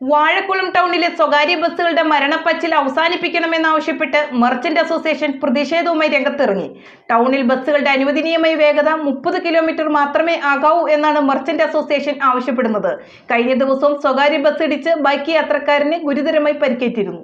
വാഴക്കുളം ടൗണിലെ സ്വകാര്യ ബസ്സുകളുടെ മരണപ്പച്ചിൽ അവസാനിപ്പിക്കണമെന്നാവശ്യപ്പെട്ട് മർച്ചന്റ് അസോസിയേഷൻ പ്രതിഷേധവുമായി രംഗത്തിറങ്ങി. ടൗണിൽ ബസ്സുകളുടെ അനുവദനീയമായ വേഗത മുപ്പത് കിലോമീറ്റർ മാത്രമേ ആകാവൂ എന്നാണ് മർച്ചന്റ് അസോസിയേഷൻ ആവശ്യപ്പെടുന്നത്. കഴിഞ്ഞ ദിവസവും സ്വകാര്യ ബസ് ഇടിച്ച് ബൈക്ക് യാത്രക്കാരന് ഗുരുതരമായി പരിക്കേറ്റിരുന്നു.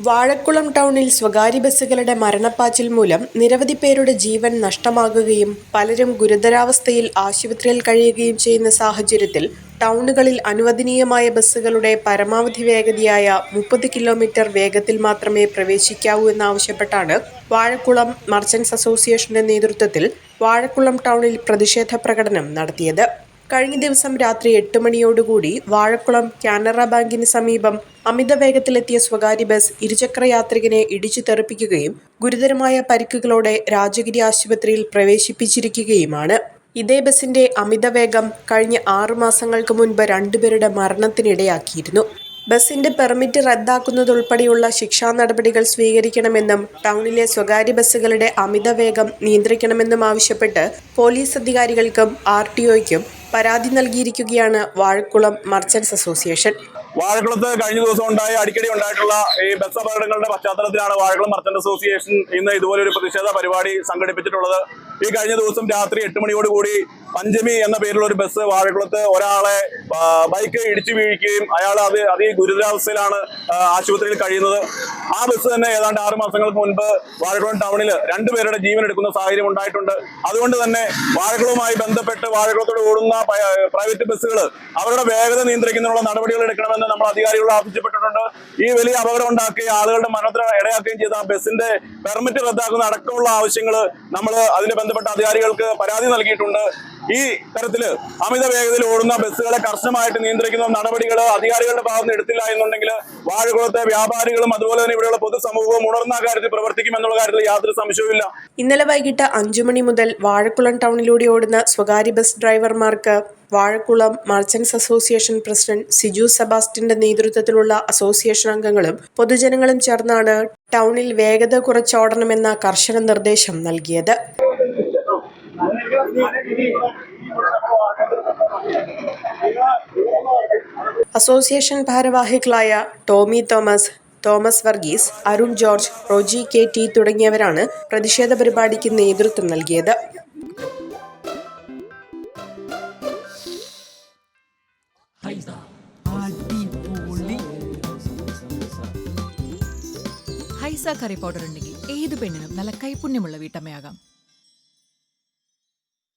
വാഴക്കുളം ടൗണിൽ സ്വകാര്യ ബസ്സുകളുടെ മരണപ്പാച്ചിൽ മൂലം നിരവധി പേരുടെ ജീവൻ നഷ്ടമാകുകയും പലരും ഗുരുതരാവസ്ഥയിൽ ആശുപത്രിയിൽ കഴിയുകയും ചെയ്യുന്ന സാഹചര്യത്തിൽ ടൗണുകളിൽ അനുവദനീയമായ ബസ്സുകളുടെ പരമാവധി വേഗതയായ മുപ്പത് കിലോമീറ്റർ വേഗത്തിൽ മാത്രമേ പ്രവേശിക്കാവൂ എന്നാവശ്യപ്പെട്ടാണ് വാഴക്കുളം മർച്ചൻസ് അസോസിയേഷന്റെ നേതൃത്വത്തിൽ വാഴക്കുളം ടൗണിൽ പ്രതിഷേധ പ്രകടനം നടത്തിയത്. കഴിഞ്ഞ ദിവസം രാത്രി എട്ട് മണിയോടുകൂടി വാഴക്കുളം കാനറ ബാങ്കിന് സമീപം അമിത വേഗത്തിലെത്തിയ സ്വകാര്യ ബസ് ഇരുചക്ര യാത്രികനെ ഇടിച്ചു തെറിപ്പിക്കുകയും ഗുരുതരമായ പരിക്കുകളോടെ രാജഗിരി ആശുപത്രിയിൽ പ്രവേശിപ്പിച്ചിരിക്കുകയുമാണ്. ഇതേ ബസിന്റെ അമിതവേഗം കഴിഞ്ഞ ആറു മാസങ്ങൾക്ക് മുൻപ് രണ്ടുപേരുടെ മരണത്തിനിടയാക്കിയിരുന്നു. ബസിന്റെ പെർമിറ്റ് റദ്ദാക്കുന്നതുൾപ്പെടെയുള്ള ശിക്ഷാ നടപടികൾ സ്വീകരിക്കണമെന്നും ടൗണിലെ സ്വകാര്യ ബസ്സുകളുടെ അമിതവേഗം നിയന്ത്രിക്കണമെന്നും ആവശ്യപ്പെട്ട് പോലീസ് അധികാരികൾക്കും ആർ ടി ഒയ്ക്കും പരാതി നൽകിയിരിക്കുകയാണ് വാഴക്കുളം മർച്ചൻസ് അസോസിയേഷൻ. വാഴക്കുളത്ത് കഴിഞ്ഞ ദിവസം ഉണ്ടായ അടിക്കടി ഉണ്ടായിട്ടുള്ള ഈ ബസ് അപകടങ്ങളുടെ പശ്ചാത്തലത്തിലാണ് വാഴക്കുളം മർച്ചന്റ് അസോസിയേഷൻ ഇന്ന് ഇതുപോലെ ഒരു പ്രതിഷേധ പരിപാടി സംഘടിപ്പിച്ചിട്ടുള്ളത്. ഈ കഴിഞ്ഞ ദിവസം രാത്രി എട്ട് മണിയോടുകൂടി പഞ്ചമി എന്ന പേരിലുള്ള ഒരു ബസ് വാഴക്കുളത്ത് ഒരാളെ ബൈക്ക് ഇടിച്ചു വീഴുകയും അയാൾ അത് അതി ഗുരുതരാവസ്ഥയിലാണ് ആശുപത്രിയിൽ കഴിയുന്നത്. ആ ബസ് തന്നെ ഏതാണ്ട് ആറു മാസങ്ങൾക്ക് മുൻപ് വാഴക്കുളം ടൗണിൽ രണ്ടുപേരുടെ ജീവൻ എടുക്കുന്ന സാഹചര്യം ഉണ്ടായിട്ടുണ്ട്. അതുകൊണ്ട് തന്നെ വാഴക്കുളവുമായി ബന്ധപ്പെട്ട് വാഴക്കുളത്തോട് ഓടുന്ന പ്രൈവറ്റ് ബസ്സുകൾ അവരുടെ വേഗത നിയന്ത്രിക്കുന്നതിനുള്ള നടപടികൾ എടുക്കണമെന്ന് നമ്മൾ അധികാരികളോട് ആവശ്യപ്പെട്ടിട്ടുണ്ട്. ഈ വലിയ അപകടം ഉണ്ടാക്കുകയും ആളുകളുടെ മരണത്തിന് ഇടയാക്കുകയും ചെയ്ത ബസ്സിന്റെ പെർമിറ്റ് റദ്ദാക്കുന്ന അടക്കമുള്ള ആവശ്യങ്ങൾ നമ്മൾ അതിന് ബന്ധപ്പെട്ട അധികാരികൾക്ക് പരാതി നൽകിയിട്ടുണ്ട്. ഈ തരത്തിൽ അമിത വേഗതയിൽ ഓടുന്ന ബസ്സുകളെ കർശനമായിട്ട് നിയന്ത്രിക്കുന്ന. നടപടികൾ അധികാരികളുടെ ഭാഗത്ത് എടുത്തില്ല എന്നുണ്ടെങ്കിൽ വാഴകുളത്തെ വ്യാപാരികളും അതുപോലെ തന്നെ ഇവിടെയുള്ള പൊതുസമൂഹവും ഉണർന്ന കാര്യത്തിൽ പ്രവർത്തിക്കും എന്നുള്ള കാര്യത്തിൽ യാതൊരു സംശയവുമില്ല. ഇന്നലെ വൈകിട്ട് അഞ്ചു മണി മുതൽ വാഴക്കുളം ടൗണിലൂടെ ഓടുന്ന സ്വകാര്യ bus ഡ്രൈവർമാർക്ക് Vazhakkulam merchants association president Siju സെബാസ്റ്റിന്റെ നേതൃത്വത്തിലുള്ള അസോസിയേഷൻ അംഗങ്ങളും പൊതുജനങ്ങളും ചേർന്നാണ് ടൗണിൽ വേഗത കുറച്ചോടണമെന്ന കർശന നിർദ്ദേശം നൽകിയത്. അസോസിയേഷൻ ഭാരവാഹികളായ ടോമി തോമസ് തോമസ് വർഗീസ് അരുൺ ജോർജ് റോജി കെ ടി തുടങ്ങിയവരാണ് പ്രതിഷേധ പരിപാടിക്ക് നേതൃത്വം നൽകിയത്. ഹൈസ കറി പൗഡർ ഉണ്ടെങ്കിൽ ഏത് പെണ്ണിനും നല്ല കൈപുണ്യമുള്ള വീട്ടമ്മയാകാം.